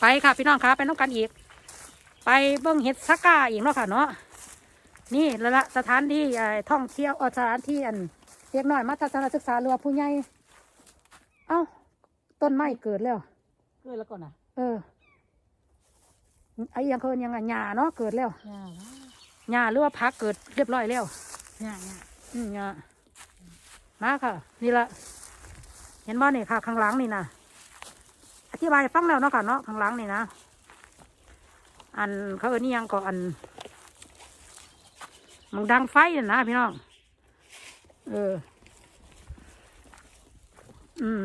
ไปค่ะพี่น้องคะไปน้องกันอีก ไปเบิ้งเห็ดซักกาอีกเนาะค่ะเนาะนี่ละละสถานที่เอ่อท่องเที่ยวเออสถานที่อันเด็กน้อยมาทัศนศึกษาหรือว่าผู้ใหญ่เอ้าต้นไม้เกิดแล้วเกิดแล้วก่อนนะเออไอ้ยังเคินยังไงหญ้าเนาะเกิดแล้วย่าหญ้าหรือว่าพักเกิดเรียบร้อยแล้วย่าย่าอืมหญ้ามาค่ะ นี่ละเห็นบ่นี่ค่ะ ข้างหลังนี่นะ อธิบายให้ฟังแล้วเนาะค่ะเนาะข้างหลังนี่นะอันเขาเอ็นอิหยังก็อันมันดังไฟนะนะพี่น้องเออ อืม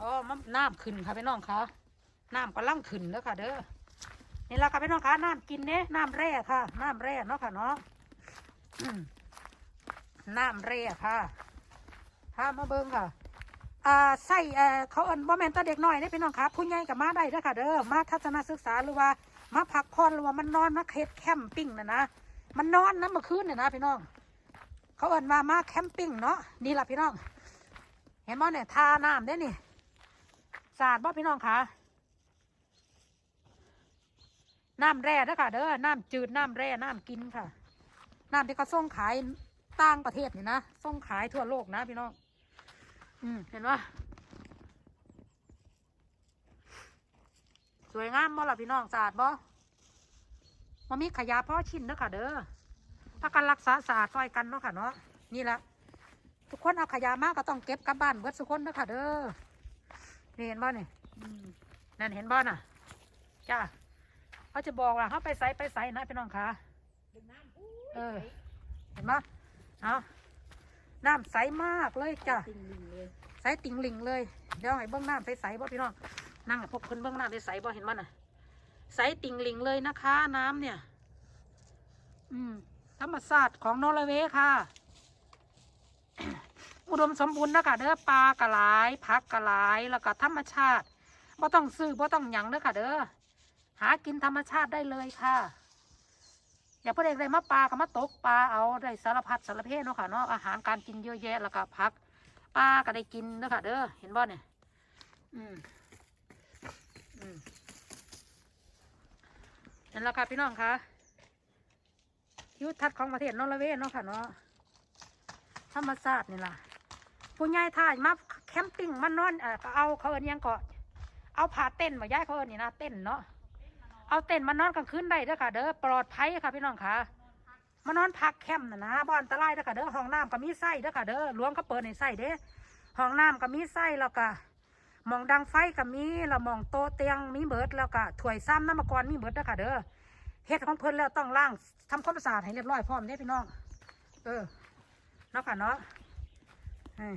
อ๋อมันน้ำขึ้นค่ะพี่น้องคะน้ำกำลังขึ้นแล้วค่ะเด้อ นี่แหละค่ะพี่น้องคะน้ำกินเนี้ยน้ำแร่ค่ะ น้ำแร่เนาะค่ะเนาะน้ำแร่ค่ะพามาเบิ้งค่ะอ่าใส่เออเขาเอินบ่แมนตาเด็กน้อยเนี่ยพี่น้องคะผู้ใหญ่กับมาได้ด้อค่ะเด้อมาทัศนศึกษาหรือว่ามาพักผ่อนหรือว่ามันนอนมาเฮ็ดแคมปิ้งนะนะมันนอนนะเมื่อคืนเนี่ยนะพี่น้อง เขาเอินมามาแคมปิ้งเนาะนี่แหละพี่น้อง เห็นบ่เนี่ยทาน้ำได้นี่สาดบ่พี่น้องคะ น้ำแร่เด้อค่ะเด้อน้ำจืดน้ำแร่น้ำกินค่ะ น้ำที่เขาส่งขายต่างประเทศนี่นะส่งขายทั่วโลกนะพี่น้อง อืมเห็นว่าสวยงามบ่ล่ะพี่น้องสะอาดบ่มามีขยะพ่อชิ้นเด้อค่ะ เด้อถ้ากันรักษาสะอาดซอยกันเนาะค่ะเนาะนี่แหละทุกคนเอาขยะมากก็ต้องเก็บกลับบ้านเบิดทุกคนเด้อค่ะเด้อนี่เห็นบ่นี่อืมนั่นเห็นบ่น่ะจ้า เขาจะบอกว่าเขาไปใส่ไปใส่นะพี่น้องคะเออ เห็นบ่เอาน้ำใสมากเลยจ้าติ่งลิงเลยใสติ่งหลิงเลย เดี๋ยวให้เบิ้งน้ำใสๆบ่พี่น้อง นั่งพวกคนเบิ้งน้ำใสๆบ่เห็นบ่น่ะ ใสติ่งหลิงเลยนะคะ น้ำเนี่ย อืมธรรมศาสตร์ของนอร์เวย์ค่ะ อุดมสมบูรณ์นะคะเด้อปลากระหลายผักกระหลแล้วก็ธรรมชาติบ่ต้องซื้อบ่ต้องหยังเด้อค่ะเด้อ หากินธรรมชาติได้เลยค่ะ อย่าเพื่อเด็กได้มาปลาก็มาตกปลาเอาได้สารพัดสารเพเนาะค่ะเนาะอาหารการกินเยอะแยะแล้วก็ผักปลาก็ได้กินเด้อค่ะเด้อเห็นบ่เนี่ยอืมอืมเห็นแล้วค่ะพี่น้องคะทิวทัศน์ของประเทศนอร์เวย์เนาะค่ะเนาะธรรมศาตร์นี่ล่ะผู้ใหญ่ถ่ายมาแคมปิ้งมานอนเออก็เอาเขาเอินยังก็เอาผ้าเต้นมาย้ายเขาเอินนี่นะเต้นเนาะ เอาเต้นมานอนกลางคืนได้เด้อค่ะ เด้อปลอดภัยค่ะพี่น้องค่ะมานอนพักแคมป์นะนะบ่อนตรายเด้อค่ะเด้อห้องน้ำก็มีไส้เด้อค่ะเด้อหลวงเขาเปิดในไส้เด้ห้องน้ำก็มีไส้แล้วก็หมองดังไฟก็มีแล้วมองโตเตียงมีเบิดแล้วก็ถ้วยซ้ำน้ำมะกรมีเบิดเด้อค่ะเด้อเฮ็ดของเพิ่นแล้วต้องล้างทำความสะอาดให้เรียบร้อยพร้อมเด้พี่น้อง เออเนาะค่ะเนาะเอ้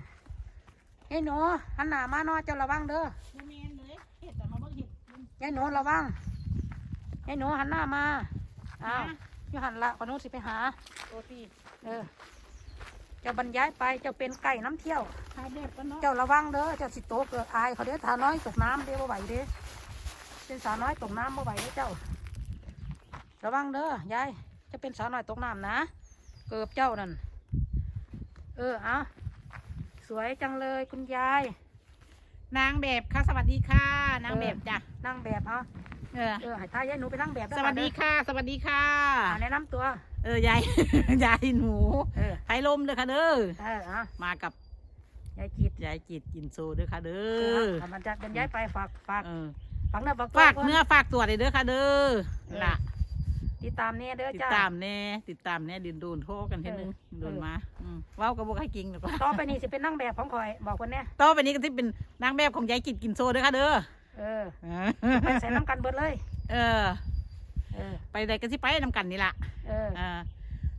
ยายหนูหันหน้ามาเนาะเจ้าระวังเด้อยายหนูระวัง ยายหนูหันหน้ามาอ้าวอยู่หันละคนนู้นสิไปหาโอตีเออเจ้าบรรยายไปเจ้าเป็นไก่น้ำเที่ยว ทาแบบก็เนาะเจ้าระวังเด้อเจ้าสิโตเกิดอายเขาเด้อทาน้อยตกน้ำเด้อบ่ไหวเด้อเป็นสาวน้อยตกน้ำบ่ไหวเด้อเจ้า ระวังเด้อยายจะเป็นสาวน้อยตกน้ำนะ เกิบเจ้านั่นเออเอาสวยจังเลยคุณยาย นางแบบค่ะสวัสดีค่ะ นางแบบจ้ะ นั่งแบบเอา เออเออให้ทายายหนูไปนั่งแบบสวัสดีค่ะ สวัสดีค่ะ อ่าแนะนำตัว เออยาย ยายหนูเออ ไทยลมเลยค่ะเด้อเออเอามากับยายจีดยายจิตกินโซเด้อค่ะเด้เอออมันจะเดินย้ายไปฝากฝากเออฝากเนื้อฝากตัวฝากก่เนื้อฝากตัวเลยเด้อค่ะเด้อล่ะติดตามเนี่ยเด้อติดจ้า ตามแน่ติดตามแน่ดินโดนโทรกันเท่นึงเออ โดนมาอืมเว้ากับบ่ใครกิงหรอกต่อไปนี่สิเป็นนั่งแบบของคอยบอกคนเนี้ยต่อไปนี้ก็ที่เป็นนางแบบของยายจิตกินโซเด้อค่ะเด้อ เออเอไปอใส่น้ำกันเบิดเลย เออ เออ ไปใดก็ที่ไปนำกันนี่ล่ะ เอออ่า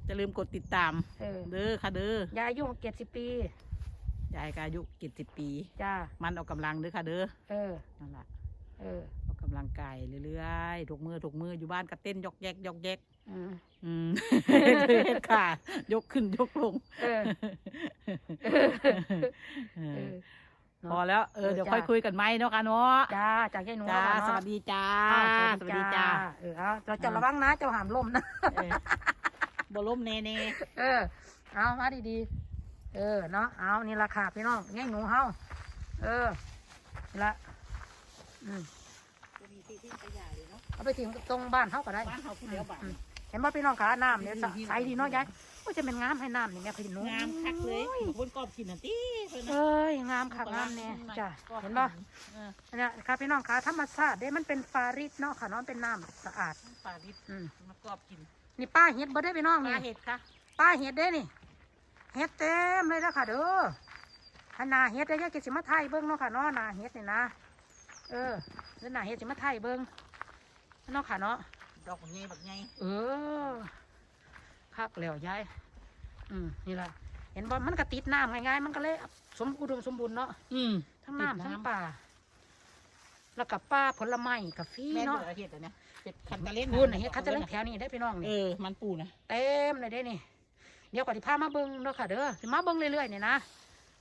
จะลืมกดติดตาม เออ เด้อค่ะเด้อยายอายุเจ็ดสิบปี ยายก็อายุเจ็ดสิบปี จ้า มันออกกำลังเด้อค่ะเด้อ เออ นั่นแหละเออออกกำลังกายเรื่อยๆ ทุกมือทุกมืออยู่บ้านก็เต้นยกแยกยกแยก อืมอืมเฮ็ดค่ะ ยกขึ้นยกลง เออ เอเอออเนาะ พอแล้วเออเดี๋ยวค่อยคุยกันไหมเนาะค่ะเนาะจ้าจากยายหนูจ้าแล้วกันสเนาะวัสดีจ้าอ้าวสวัสดีจ้าเออเอาเราจะระวังนะเจ้าหามลมนะเออบล้มเน่เน่เออ เอามาดีๆเออเนาะเอานี่ราคาพี่น้องง่ายหนูเฮาเออนี่ละอืมจะมีที่ที่ขยะเลยเนาะเอาไปทิ้งตรงบ้านเฮาก็ได้บ้านเขาผู้เดียวบ้านอืม เห็นว่าพี่น้องขาน้ำเนี่ยเดี๋ยวมีที่ใสดีเนาะยายโอ้ยจะเป็นงามให้น้ำนี่แม่พี่หนูงามคักเลยบนกรอบขินน่ะตีเพิ่นน่ะเอ้ยงามคักงามเนี่ยจ้ะเห็นป่ะเออเนี่ยค่ะพี่น้องขาธรรมชาติเด้มันเป็นฟาริสเนาะค่ะเนาะเป็นน้ำสะอาดปลาดิบอืมมากรอบกินนี่ป้าเฮ็ดบ่ได้พี่น้องปนี่ลาเห็ดค่ะป้าเฮ็ดเด้นี่เฮ็ดเต็มเลยนะค่ะเด้อถ้านาเฮ็ดได้ยายกิสิมาไทยเบิ่งเนาะค่ะเนาะนาเฮ็ดนี่นะ เออแล้วนาเฮ็ดสิมาไทยเบิ่งเนาะค่ะเนาะ ดอกบักใหญ่บักใหญ่เออคักแล้วยายอืมนี่ล่ะเห็นบ่มันก็ติดน้ำง่ายๆมันก็เลย สมอุดมสมบูรณ์เนาะอืมทั้งน้ำติดน้ำทั้งป่า แล้วกับป้าผลไม้กับฟรีแม่นเนาะเนาะเห็ดอันเนี้ยเห็ดขันตะเล่นพูดน่ะเฮ็ดคัตเตอร์เล่นแถวนี้ได้พี่น้องเอนี่อมันปูนะเต็มเลยได้นี่ เดี๋ยวก่อนที่พามาเบิ่งเนาะค่ะเด้อสิมาเบิ่งเรื่อยๆนี่นะ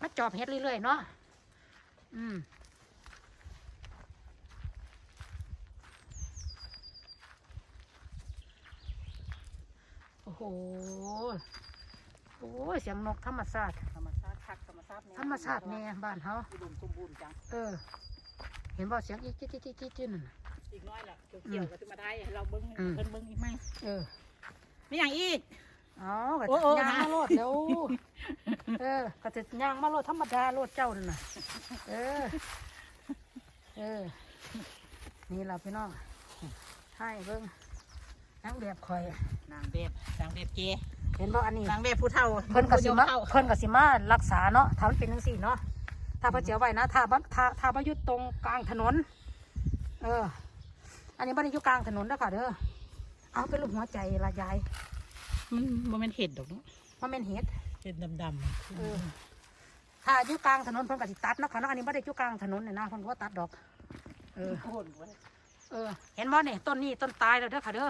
มาจอบเฮ็ดเรื่อยๆเนาะ อืม อ้โห โอ้ยเสียงนกธรรมชาติธรรมชาติคักธรรมชาติธรรมชาติแน่บ้านเฮาอุดมสมบูรณ์จัง เออ เห็นบ่เสียงอีกจิ๊ดจิ๊ดจิ๊ดจิ๊ดจิ๊ดนั่นน่ะ อีกน้อยล่ะเกี่ยวๆกับที่มาไทยให้เราเบิ้งอืม เพิ่นเบิ้งอีกไหมเออ ไม่อย่างอีก อ๋อก็โอ้โอ้ ย่างนะมาโลดเดี๋ยว เออก็จะย่างมาโลดธรรมดาโลดเจ้านั่นน่ะ เออ เออ นี่เราพี่น้องให้เบิ่ง นั่งแบบคอย นางแบบนางแบบเจเห็นบ่อันนี้ นางแบบผู้เฒ่าเพิ่นก็สิมาผู้ฒ่เพิ่นก็สิมารักษาเนาะถ้ามันเป็นจังซี่เนาะถ้าพระเจ้าไว้นะถ้าบ่ถ้าถ้าบ่อยู่ตรงกลางถนน เออ อันนี้บ่ได้อยู่กลางถนนเด้อค่ะเด้อเอาเป็นรูปหัวใจละยาย มันมันเป็นเห็ดดอกเนาะมันเป็นเห็ดเห็ดดำเออถ้าอยู่กลางถนนเพิ่นก็สิตัดเนาะค่ะเนาะอันนี้บ่ได้อยู่กลางถนนเนี่ยนะเพิ่นบ่ตัดดอก เออๆโคนไว้เออ เห็นบ่นี่ต้นนี้ต้นตายแล้วเด้อค่ะเด้อ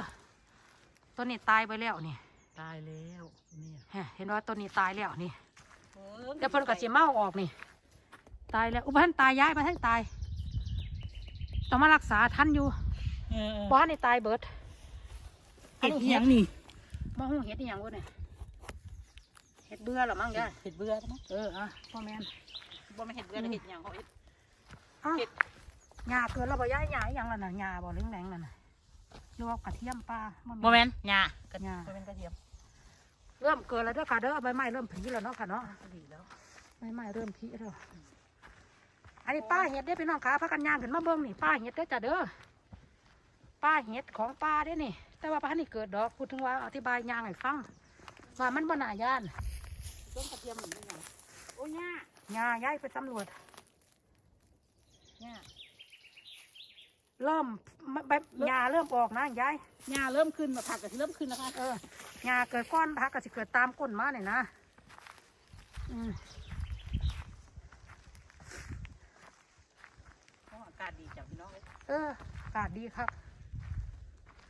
ต้นนี้ตายไปแล้วนี่ตายแล้วเนี่ยฮะเห็นว่าต้นนี้ตายแล้วนี่เออเดี๋ยวเพิ่นก็สิเมาออกนี่ ตายแล้วอุบัติตายย้ายมาท่านตายต้องมารักษาท่านอยู่เออบ้านนี่ตายเบิดเห็ดอีหยังนี่มาหูเห็ดอีหยังวะเนี่ยเห็ดเบื่อหรอมั้งยายเห็ดเบื่อใช่ไหมเอออะพ่อแม่นบ่แม่นเห็ดเบื่อแต่เห็ดหยังเขาเห็ดอ้าวเห็ดหญ้าเกินแล้วบ่ย้ายหญ้าอีหยังล่ะน่ะหญ้าบ่เลี้ยงแรงนั่นน่ะ หรือว่ากระเทียมปลาบ่แม่นหญ้ากหญ้าบ่แม่นกระเทียม เริ่มเกินแล้วเด้อค่ะเด้อใบไม้เริ่มผลิแล้วเนาะค่ะเนาะดีแล้วใบไม้เริ่มผลิแล้วอันนี้ป้าเห็ดได้อพี่น้องขาพักกันย่างขึ้นมาเบิ่งนี่ป้าเห็ดเด้อจ้ะเด้อป้าเห็ดของป้าเด้อนี่ แต่ว่าป้านี่เกิดดอกพูดถึงว่าอธิบายย่างให้ฟังว่ามันบ่น่าย่านต้นกระเทียมเหมือนกันโอ้ยหญ้าย่าย้ายไปตำรวจหญ้า เริ่มใบยาเริ่มออกนะยายหญ้าเริ่มขึ้นมาผักก็สิเริ่มขึ้นนะคะเออยาเกิดก้อนพักก็สิเกิดตามก้นมาเนี่ยนะอืมเพราะอากาศดีจังพี่น้องเอ้ยเอออากาศดีครับ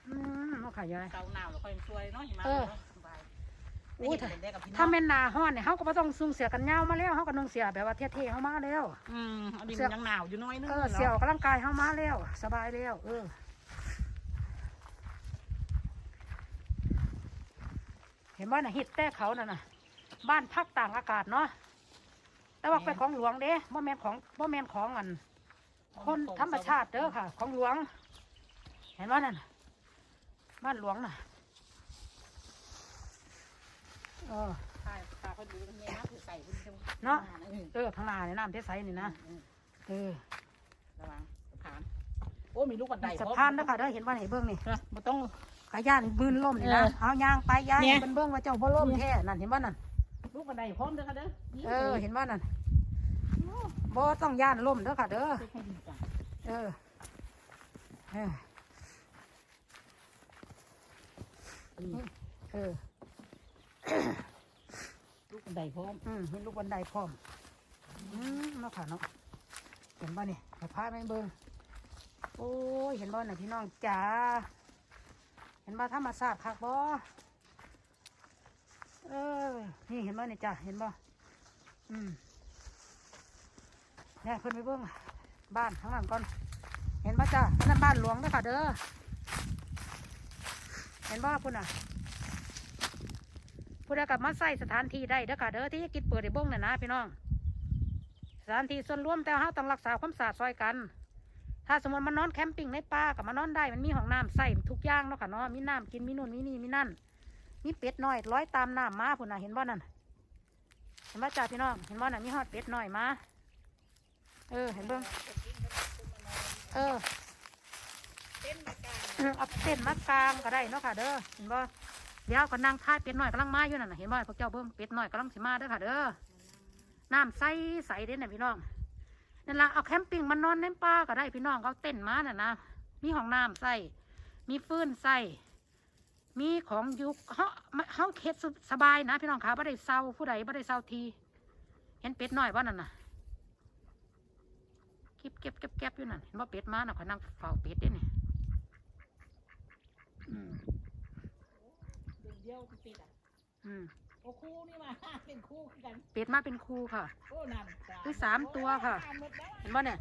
อืมเอาค่ะยายเช้าหนาวแล้วค่อยช่วยเนาะหิมะเออเนาะ สบายโอ้ยได้เห็นได้กับพี่น้องถ้าแม่นหนาห้อนเนี่ยเขาก็บ่ต้องซุ่มเสียกันยาวมาแล้วเขาก็นุ่งเสียแบบว่าเท่ๆเขามาแล้ว อืมเอาดินเสื้อยังหนาวอยู่น้อยนึงเออเสียออกกำลังกายเขามาแล้ว สบายแล้วเออเห็นว่าน่ะฮิตแต่เขาน่ะน่ะ บ้านพักต่างอากาศเนาะแต่ว่าเป็นของหลวงเด้บ่แม่นของบ่แม่นของอัน คนธรรมชาติเด้อค่ะ ของหลวง เห็นว่านั่นน่ะบ้านหลวงน่ะ เออใช่ตาเขาดูตรงนี้นะคือใส่ขึ้นเข้มเนาะอืมเออข้างหน้าในน้ำเทใสนี่นะอืมเออระวังสะพานโอ้มีลูกบันไดสะพานนะคะเด้อเห็นว่าไหนเบื้องนี่เออบ่ต้องขายย่านบืนล่มนี่นะเออเอายางไปย่างเนี่ยเป็นเบื้องว่าเจ้าบ่ล่มแท้นั่นเห็นว่านั่นลูกบันไดพร้อมเด้อค่ะเด้อนี่เออเห็นว่านั่นบ่ต้องย่านล่มเด้อค่ะเด้อเช็คให้ดีจังเออเอออืมเออ ลูกบันไดพร้อมอืมเห็นลูกบันไดพร้อมอืมเนาะค่ะเนาะเห็นบ่นี่ให้พาไปเบิ่งโอ้ยเห็นบ่น่ะพี่น้องจ๋าเห็นบ่ธรรมชาติคักบ่เออนี่เห็นบ่นี่จ้ะเห็นบ่อืมเนี่ยเพิ่นไปเบิ่งบ้านข้างหลังก่อน เห็นป่ะจ้าอันนั่นบ้านหลวงเด้อค่ะเด้อเห็นบ่พุ่นอะ ผู้ใดกับมาใส่สถานที่ได้เด้อค่ะเด้อที่กิจเปิดในบ้งน่ะนะพี่น้อง สถานที่ส่วนรวมแต่เฮาต้องรักษาความสะอาดซอยกัน ถ้าสมมติมันนอนแคมปิ้งในป่ากับมานอนได้มันมีห้องน้ำใส่ทุกอย่างเนาะค่ะเนาะมีน้ำกินมีนู่นมีนี่มีนั่นมีเป็ดน้อยร้อยตามน้ำมาพุ่นน่ะเห็นบ่นั่นเห็นบ่จ้าพี่น้องเห็นบ่น่ะมีฮอดเป็ดน้อยมาเออเห็นเบิ่งเออเออเอาเส้นมากลางก็ได้เนาะค่ะเด้อเห็นบ่ เดี๋ยวก็นั่งทายเป็ดน้อยกำลังมาอยู่นั่นนะเห็นบ่พวกเจ้าเบิ่งเป็ดน้อยกำลังสิมาเด้อค่ะเด้อน้ำใสใสเด้น่ะพี่น้องนั่นละเอาแคมปิ้งมานอนในป่าก็ได้พี่น้องเอาเต้นมาน่ะนะมีห้องน้ำใส่มีฟืนใส่มีของยู่เฮาเฮาเฮ็ดสบายนะพี่น้องค่ะบ่ได้เศร้าผู้ใดบ่ได้เศร้าที เห็นเป็ดน้อยบ่านั่นน่ะเก็บเก็บเก็บเก็บอยู่นั่นเห็นบ่าเป็ดมาน่ะข่อนั่งเฝ้าเป็ดเด้นี่อืม ดียวปิดอะอืมโอ้คู่นี่มาเป็นคู่คือกันเป็ดมาเป็นครูค่ะ โอ้นั่นอุ้ยสามตัวค่ะโอ้ยหมดแล้วเห็นบ่เนี่ย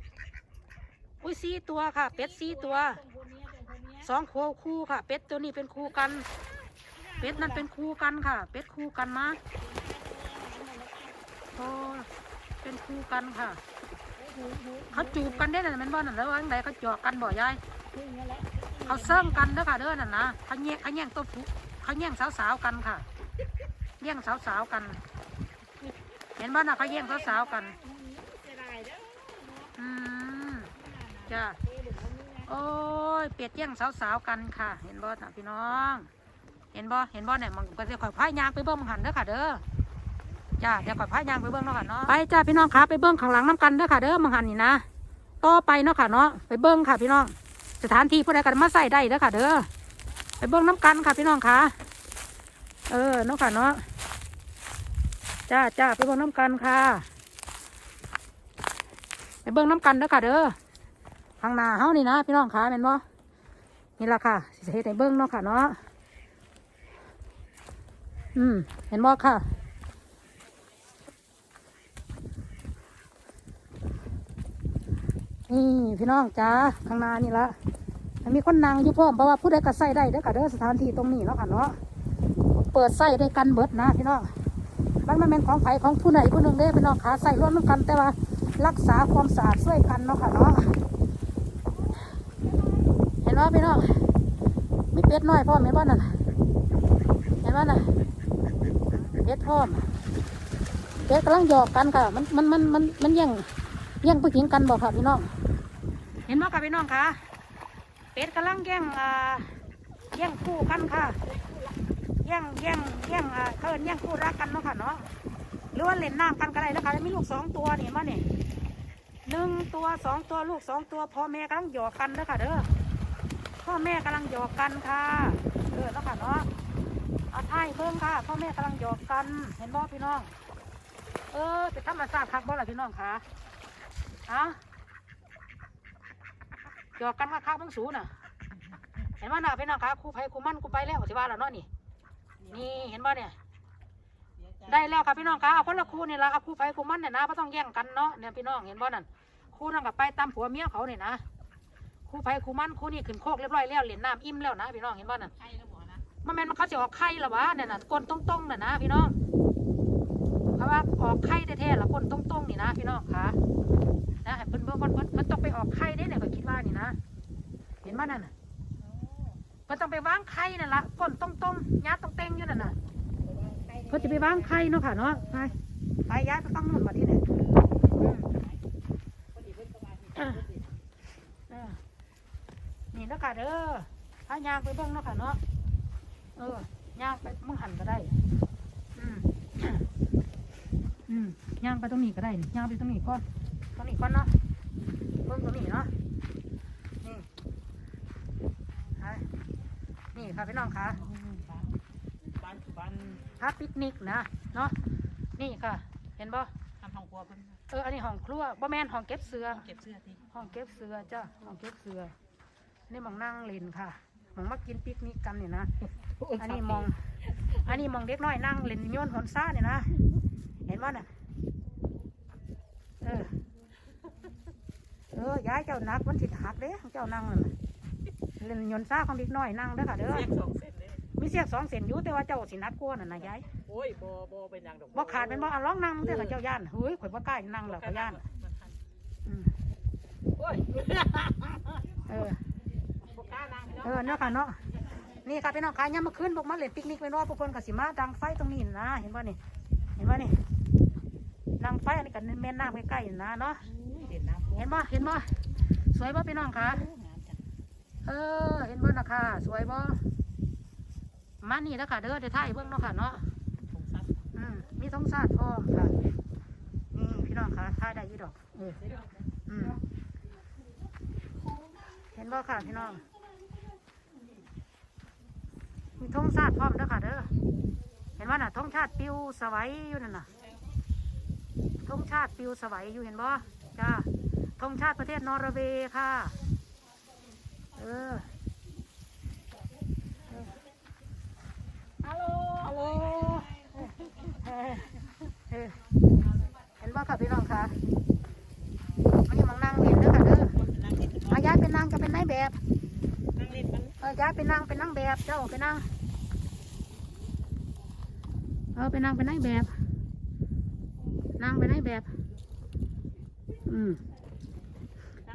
อุ้ยสี่ตัวค่ะ เป็ดสี่ตัวตรงคนเนี้ยตรงคนเนี้ยสองโคคู่ค่ะ เป็ดตัวนี้เป็นคู่กัน เป็ดนั่นเป็นคู่กันค่ะ เป็ดคู่กันมาโอ้เป็นคู่กันค่ะเขาจูบกันได้น่ะแมันบ่นั่นแล้วว่าจั่งใดเขาจอกกันบ่ยายคู่เนี้ยแหละเขาเซิ่งกันเด้อค่ะเด้อนั่นนะเขาแย่งเขาแย่งตัวผู้ เขาแย่งสาวๆกันค่ะแย่งสาวๆกัน เห็นบ่น่ะเขาแย่งสาวๆกันอืมจ้าเท่ดุคนนี้นะโอ้ยเป็ดแย่งสาวๆกันค่ะ เห็นบ่นะพี่น้อง เห็นบ่เห็นบ่เนี่ยมันก็จะข่อยพายยางไปเบิ้งมังหันเด้อค่ะ เด้อจ้าเดี๋ยวข่อยพายยางไปเบิ้งเนาะค่ะเนาะไปจ้าพี่น้องคะไปเบิ้งข้างหลังน้ำกันเด้อค่ะเด้อมังหันนี่นะต่อไปเนาะค่ะเนาะไปเบิ้งค่ะพี่น้องสถานที่ผู้ใดกันมาใส่ได้เด้อค่ะเด้อ ไปเบิ้งน้ำกันค่ะพี่น้องคะเออเนาะค่ะเนาะจ้าจ้าไปเบิ้งน้ำกันค่ะ ไปเบิ้งน้ำกันเด้อค่ะ เด้อข้างหน้าเฮานี่นะพี่น้องคะแม่นบ่นี่ละค่ะสิเฮ็ดให้เบิ่งเนาะค่ะเนาะอืมเห็นบ่ค่ะนี่พี่น้องจ้าข้างหน้านี่ละ มีคนนั่งอยู่พร้อมเพราะว่าผู้ใดก็ใส่ได้เด้อค่ะเด้อสถานที่ตรงนี้เนาะค่ะเนาะเปิดใส่ด้กันเบิดนะพี่น้องมันไม่เป็นของไผของผู้ใดผู้หนึ่งเด้พี่น้องขาใส่ร่วมกัน แต่ว่ารักษาความสะอาดช่วยกันเนาะค่ะเนาะเห็นว่าพี่น้องมีเป็ดน้อยพ่อมเห็นว่านั่นน่ะเห็นว่าน่ะเป็ดพ่อมเป็ดกำลังหยอกกันค่ะ มันมันมันมันมันแย่งแย่งผู้หญิงกันบอกค่ะพี่น้อง เห็นว่าค่ะพี่น้องค่ะ เป็ดกำลังแย่งอ่าแย่งคู่กันค่ะแย่งแย่งแย่งอ่าเขาเอินแย่งคู่รักกันเนาะค่ะเนาะหรือว่าเล่นน้ำกันก็ได้แล้วค่ะแล้วมีลูกสองตัวนี่เห็นว่านี่หนึ่งตัวสองตัวลูกสองตัวพ่อแม่กำลังหยอกกันเด้อค่ะเด้อพ่อแม่กำลังหยอกกันค่ะเออแล้วค่ะเนาะเอาท้ายเบิ่งค่ะ พ่อแม่กำลังหยอกกันเห็นบ่พี่น้อง เออเป็นธรรมชาติคักบ่ล่ะพี่น้องค่ะอะ หยอกกันมาคักๆมึงสูน่ะ เห็นบ่น่ะพี่น้องค่ะครูไผครูมันกูไปแล้วสิว่าแล้วเนาะนี่ นี่เห็นบ่เนี่ย ได้แล้วค่ะพี่น้องค่ะเอาคนละครูนี่ละเอาครูไผครูมันเนี่ยนะไม่ต้องแย่งกันเนาะเนี่ยพี่น้องเห็นบ่นั่นครูนั่นกับไปตามผัวเมียเขาเนี่ยนะครูไผครูมันครูนี่ขึ้นโคกเรียบร้อยแล้วเหรียญน้ำอิ่มแล้วนะพี่น้องเห็นบ่นั่นใครนะหมอนะมันแม่นมันเขาจะออกไข่หรอวะเนี่ยน่ะก้นตรงๆน่ะนะพี่น้องเพราะว่าออกไข่แท้ๆละก้นตรงๆนี่นะพี่น้องค่ะ นะให้เพิ่นเบิ่งก่อนเพิ่นมันต้องไปออกไข่เด้เนี่ยข้อยคิดว่านี่นะ เห็นบ่นั่นน่ะเพิ่นต้องไปวางไข่นั่นละก้นตรงๆยัดตรงเต็งอยู่นั่นน่ะเพิ่นจะไปวางไข่เนาะค่ะเนาะไปไปย้ายไปต้องนู่นมาที่เนี่ยนี่เนาะค่ะเด้อพายางไปเบิ่งเนาะค่ะเนาะเออย่างไปมึงหันก็ได้ อืม อืมย่างไปตรงนี้ก็ได้นี่ย่างไปตรงนี้ก่อน ตรงนี้ก่อนเนาะเบิ่งตรงนี้เนาะนี่ไปนี่ค่ะพี่น้องค่ะบ้านบ้านพาปิกนิกนะเนาะนี่ค่ะ เห็นบ่ทำห้องครัวเพิ่นเอออันนี้ห้องครัวบ่แม่นห้องเก็บเสื้อเก็บเสื้อทีห้องเก็บเสือจ้ะห้องเก็บเสือนี่หมองนั่งเล่นค่ะหมองมากินปิกนิกกันนี่นะอันนี้มอง อันนี้มองเด็กน้อยนั่งเล่นโยนหอนซ่าเนี่ยนะ เห็นว่าน่ะ เออ เออย้ายเจ้านักมันสิหักเด้เจ้านั่งนั่นน่ะเล่นยนต์ซ่าของเด็กน้อยนั่งเด้อค่ะเด้อเสียกสองเส้นเลยมีเสียกสองเส้นอยู่แต่ว่าเจ้าสินักกว่านั่นนะยายโอ้ยบ่บ่เป็นหยังดอกบ่ขาดเป็นบ่อะร้องนั่งเด้อค่ะเจ้าย่านเฮ้ยข่อยบ่กล้านั่งหรอกข่อยย่านอืมโอ้ยเออ บ่กล้านั่งเนาะเออเนาะค่ะเนาะนี่ค่ะพี่น้องค่ะยามมื้อคืนพวกมาเล่นปิกนิกไปนอนพวกเพิ่นก็สิมาดังไฟตรงนี้นะ เห็นบ่นี่ เห็นบ่นี่ดังไฟอันนี้ก็แม่น้ำใกล้ๆนี่นะเนาะ เด่นน้ำ เห็นบ่เห็นบ่สวยบ่พี่น้องค่ะเออเห็นบ่นะค่ะสวยบ่มานี่แล้วค่ะเด้อเดี๋ยวถ่ายเบิ่งเนาะค่ะเนาะผงซับอืมมีท้องซาดพร้อมค่ะนี่พี่น้องค่ะถ่ายได้อยี่ดอกเอออืมเห็นบ่ค่ะพี่น้องมีท้องซาดพร้อมเด้อค่ะเด้อ เห็นว่าน่ะท้องชาติปิวสวัยอยู่นั่นน่ะท้องชาติปิวสวัยอยู่เห็นบ่จ้า ท้องชาติประเทศนอร์เวย์ค่ะ เออฮัลโหลฮัลโหลเออเออเห็นบ่ค่ะพี่น้องค่ะมันยังมังนั่งเล่นเด้อค่ะเด้อนั่งเล่นอายายเป็นนางจะเป็นนายแบบนั่งเล่นมันเออยายเป็นนางเป็นนางแบบเจ้าเป็นนางเออเป็นนางเป็นนายแบบนางเป็นนายแบบ อืม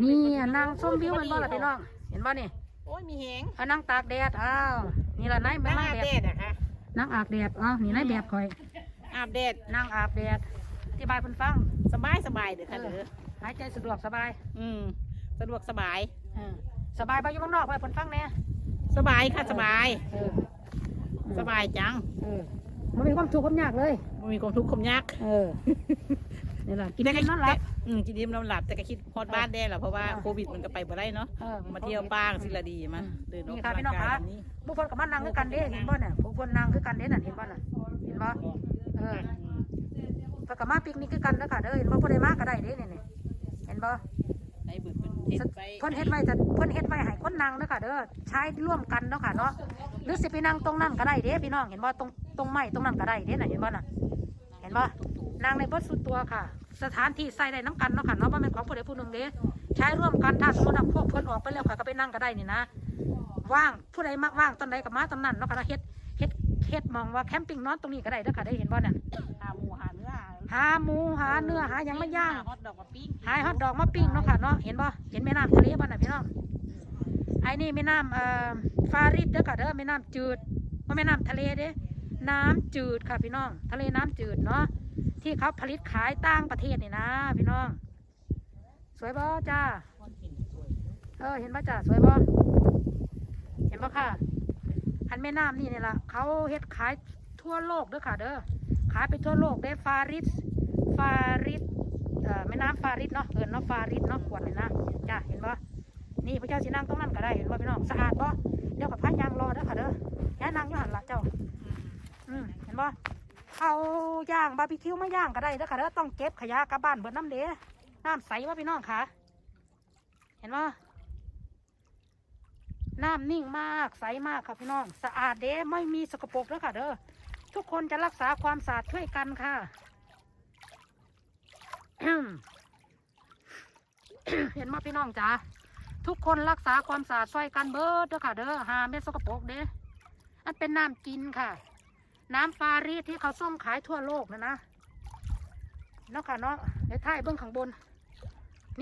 นี่อะนางส้มวิวมันบ่ล่ะพี่น้อง เห็นบ่นี่โอ้ยมีแหงเอานางตากแดด อ้าว นี่ล่ะนายเป็นนั่งนางอาบแบบแดดอะค่ะนางอาบแดดอ้าวนี่นายแบบคอย อาบแดดนางอาบแดดอธิบายเพิ่นฟัง สบายสบายเด้อค่ะเด้อหายใจสะดวกสบายอืมสะดวกสบาย เออสบายไปอยู่ข้างนอกไปเพิ่นฟังแหน่สบายค่ะสบาย เออสบายจังเออมันมีความทุกข์ความยากเลย บ่มีความทุกข์ความยาก เออ นี่แหละกินได้นอนหลับ อืมกินอิ่มนอนหลับแต่ก็คิดฮอดบ้านแด้แหละเพราะว่าอ่าโควิดมันก็ไปบ่ได้เนาะเออมาเที่ยวป้างสิละดีมาเดินออกนี่ค่ะกำลัพี่น้องกายคะแบบนี้ผู้คนกับมันนั่งคือกันเด้เห็นบ่เนี่ยผู้คนนั่งคือกันเด้น่ะเห็นบ่น่ะเห็นบ่เออเพิ่นกับมาปิกนิกคือกันเด้อค่ะเด้อเห็นบ่ผู้ใดมาก็ได้เด้นี่นี่เห็นบ่ในบึกเป็นเฮ็ดไปเพิ่นเฮ็ดไว้จะเพิ่นเฮ็ดไว้ให้คนนั่งเด้อค่ะเด้อใช้ร่วมกันเนาะค่ะเนาะหรือสิไปนั่งตรงนั้นก็ได้เด้พี่น้องเห็นบ่ตรงตรงไม้ตรงนั้นก็ได้เด้น่ะเห็นบ่น่ะเห็นบ่ นั่งในบดสุดตัวค่ะ สถานที่ใส่ได้น้ำกันเนาะค่ะเนาะบ่แม่นของผู้ใดผู้หนึ่งเด้ใช้ร่วมกันถ้าสมมติว่าพวกเพิ่นออกไปแล้วค่ะก็ไปนั่งก็ได้นี่นะ ว่างผู้ใดมักว่างตอนใดก็มาตอนนั้นเนาะค่ะแล้วเฮ็ดเฮ็ดเฮ็ดมองว่าแคมปิ้งนอนตรงนี้ก็ได้เด้อค่ะได้เห็นบ่น่ะหาหมูหาเนื้อหาหมูหาเนื้อหาหยังมาย่างฮอตดอกมาปิ้งหาฮอทดอกมาปิ้งเนาะค่ะเนาะเห็นบ่เห็นแม่น้ำทะเลบ่น่ะพี่น้องไอ้นี่แม่น้ำเอ่อฟาริดเด้อค่ะเด้อแม่น้ำจืดบ่แม่น้ำทะเลเด้น้ำจืดค่ะพี่น้อง ทะเลน้ำจืดเนาะ ที่เขาผลิตขายต่างประเทศนี่นะ พี่น้อง สวยบ่จ้าเออเห็นบ่จ้าสวยบ่เห็นบ่ค่ะ อันแม่น้ำนี่นี่ล่ะเขาเฮ็ดขายทั่วโลกเด้อค่ะเด้อขายไปทั่วโลกเด้ฟาริสฟาริสเอ่อแม่น้ำฟาริสเนาะเอิ้นเนาะฟาริสเนาะขวดนี่นะจ้าเห็นบ่นี่พระเจ้าสินั่งตรงนั้นก็ได้เห็นบ่พี่น้องสะอาดบ่เดี๋ยวกับพายางรอเด้อค่ะเด้อย่นั่งอยู่หันละเจ้า อืมเห็นบ่ เอาย่างบาร์บีคิวมาย่างก็ได้เด้อค่ะเด้อต้องเก็บขยะกลับบ้านเบิดน้ำเด้น้ำใสว่าพี่น้องค่ะ เห็นบ่น้ำนิ่งมากใสมากค่ะพี่น้อง สะอาดเด้ไม่มีสกปรกเด้อค่ะเด้อทุกคนจะรักษาความสะอาดช่วยกันค่ะเห็นบ่พี่น้องจ๋าทุกคนรักษาความสะอาดช่วยกันเบิดเด้อค่ะเด้อหาเม็ดสกปรกเด้อันเป็นน้ำกินค่ะ น้ำฟารีสที่เขาส่งขายทั่วโลกนะนะเนาะค่ะเนาะในท้ายเบื้องข้างบน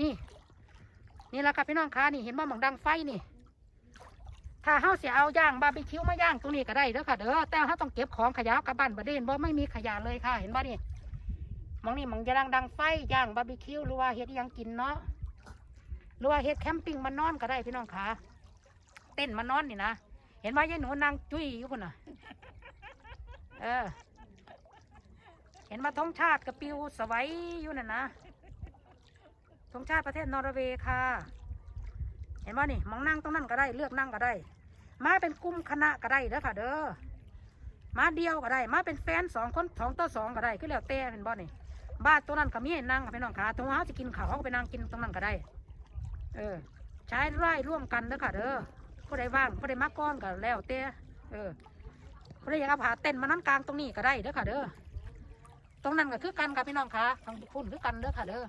นี่ นี่แหละค่ะพี่น้องคะนี่เห็นบ่หมองดังไฟนี่ ถ้าเฮาเสียเอาย่างบาร์บีคิวมาย่างตรงนี้ก็ได้เด้อค่ะเด้อแต่เฮาต้องเก็บของขยะกลับบ้านบ่ได้เห็นบ่ไม่มีขยะเลยค่ะเห็นบ่นี่หมองนี่หมองจะดังดังไฟย่างบาร์บีคิวหรือว่าเฮ็ดยังกินเนาะหรือว่าเฮ็ดแคมปิ้งมานอนก็ได้พี่น้องคะเต้นมานอนนี่นะเห็นว่ายายหนูนางจุ้ยอยู่คนน่ะ เออ เห็นมาธงชาติกับปิวสวัยอยู่น่ะนะธงชาติประเทศนอร์เวย์ค่ะ เห็นว่านี่มองนั่งตรงนั้นก็ได้ เลือกนั่งก็ได้ มาเป็นกลุ่มคณะก็ได้เด้อค่ะ เด้อ มาเดียวก็ได้ มาเป็นแฟนสองคนสองต่อสองก็ได้คือแล้วแต่เป็นบ่นี่บ้านตรงนั้นก็มีนั่งกับพี่น้องขาตรงเขาจะกินข้าวเขาก็ไปนั่งกินตรงนั้นก็ได้ เออ ใช้ไร่ร่วมกันเด้อค่ะ เด้อผู้ใดว่างผู้ใดมาก้อนก็แล้วแต่เออ ผู้ใดอยากเอาผาเต้นมาน้ำกลางตรงนี้ก็ได้เด้อค่ะเด้อตรงนั้นก็คือกันค่ะพี่น้องค่ะทางพุ่นคือกันเด้อค่ะเด้อ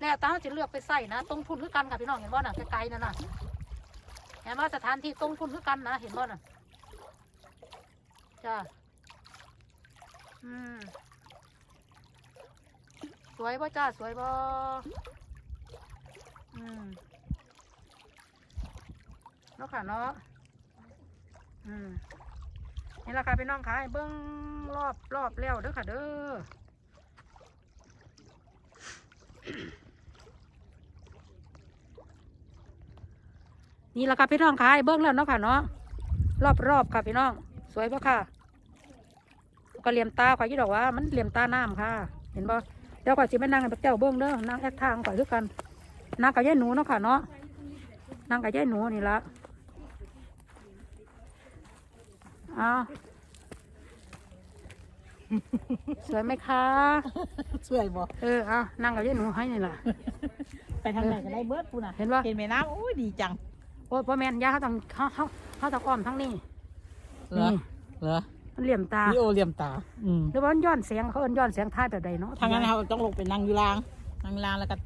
แล้วตาจะเลือกไปใส่นะ ตรงทุนคือกันค่ะพี่น้องเห็นบ่น่ะไกลๆนั่นน่ะเห็นว่าสถานที่ตรงทุนคือกันนะเห็นบ่น่ะจ้าอืมสวยบ่จ้าสวยบ่อืมเนาะค่ะเนาะอืม นี่แหละค่ะพี่น้องค่ะให้เบิ้งรอบรอบแล้วเด้อค่ะเด้อนี่แหละค่ะพี่น้องค่ะให้เบิ้งแล้วเนาะค่ะเนาะรอบรอบค่ะพี่น้อง สวยปะค่ะก็เหลี่ยมตาข่อยยี่ดอกว่า มันเหลี่ยมตาน้ำค่ะ เห็นบ่เดี๋ยวข่อยสิไปนั่งกับเจ้าเบิ้งเด้อนั่งแอคทางข่อยคือกันนั่งกับยายหนูเนาะค่ะเนาะนั่งกับยายหนูนี่ละเอาสวยไหมคะช่วยบ่เออเอานั่งกับยายหนูให้นี่ล่ะ ไปทางไหนก็ได้เบิดปูน่ะเห็นปะเห็นแม่น้ำโอ้ยดีจังโอ้ยพ่อแม่นยาเขาต้องเขาเขาเขาต้องอ้อมทั้งนี้ เหรอนี่ เหรอมันเหลี่ยมตาวิโอเหลี่ยมตา อืมหรือว่ามันย้อนเสียงเขาเอิ้นย้อนเสียงท้ายแบบใดเนาะทางนั้นเราต้องลงไปนั่งอยู่ล่างนั่งอยู่ล่างแล้วก็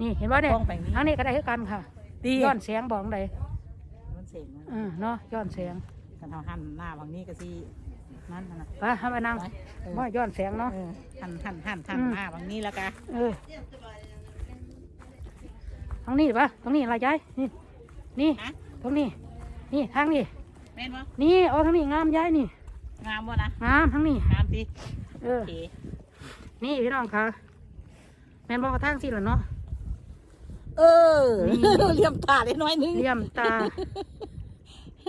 นี่เห็นว่าเนี่ยกล้องไปนี่ทางนี้ก็ได้คือกันค่ะ ดีย้อนเสียงบอกใดมันเสียงมันอืมเนาะย้อนเสียงกั นเท่าหันหน้าบางนี้ก็สินั่นน่ะนะไปทำไปนั่งเออว่าย้อนเสียงเนาะ เออหันหันหันหันอืม หน้าบางนี้แล้วก็เออทางนี้ปะตรงนี้อะไรยายนี่นี่ฮะตรงนี้ นี่ทางนี้ แม่นบ่นี่เอาทางนี้งามยายนี่งามบ่นะงามทางนี้ งามดีเออโอเคนี่พี่น้องค่ะแม่นบอกว่าทางสิล่ะเนาะ เออนี่เหลี่ยมตาได้น้อยนึงเหลี่ยมตา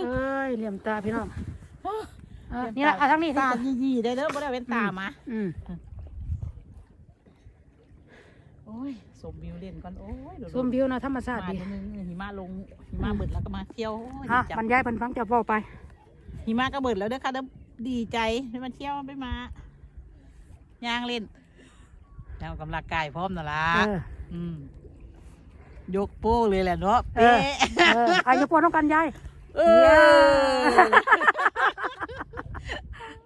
เอ้ยเหลี่ยมตาพี่น้องเออนี่ละเอาทางนี้ตาทางนี้ยี่ๆได้เด้อบ่ได้เว้นตามาอืมโอ้ยสมวิวเล่นก่อนโอ้ยโดดๆชมวิวนะธรรมชาติมาดี เดี๋ยวนึงหิมะลงหิมะเบิดแล้วก็มาเที่ยวโอ้ยฮะดีจังบรรยายเพิ่นฟังจะเว้าไป หิมะก็เบิดแล้วเด้อค่ะเด้อดีใจได้มาเที่ยวไปมาย่างเล่นแล้วกำลังกายพร้อมน่ะล่ะเออ อืมยกโป้เลยแหละเนาะเออเป๊ะเอออายุพวกน้องกันยาย เอเย้อ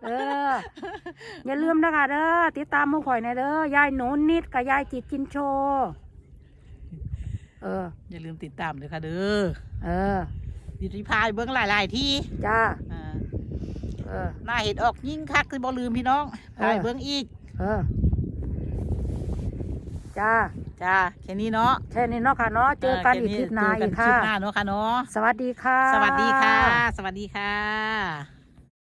เออ อย่าลืมนะคะเด้อติดตามหมู่ข่อยหนะเด้อยายหนูนิดกับยายจิตกินโชว์เออ อย่าลืมติดตามด้วยค่ะเด้อเออดิจิพายเบิ้งหลาย ๆ ที่จ้าอ่าเออ หน้าเห็ดออกยิ่งคักคือบ่ลืมพี่น้องเออพายเบิ้งอีก เออ จ้า จ้าแค่นี้เนาะแค่นี้เนาะค่ะเนาะเจอกันอีกคลิปหน้าเจอีอกนคลิค่ะปหน้าเนาะค่ะเนาะสวัสดีค่ะ สวัสดีค่ะ สวัสดีค่ะ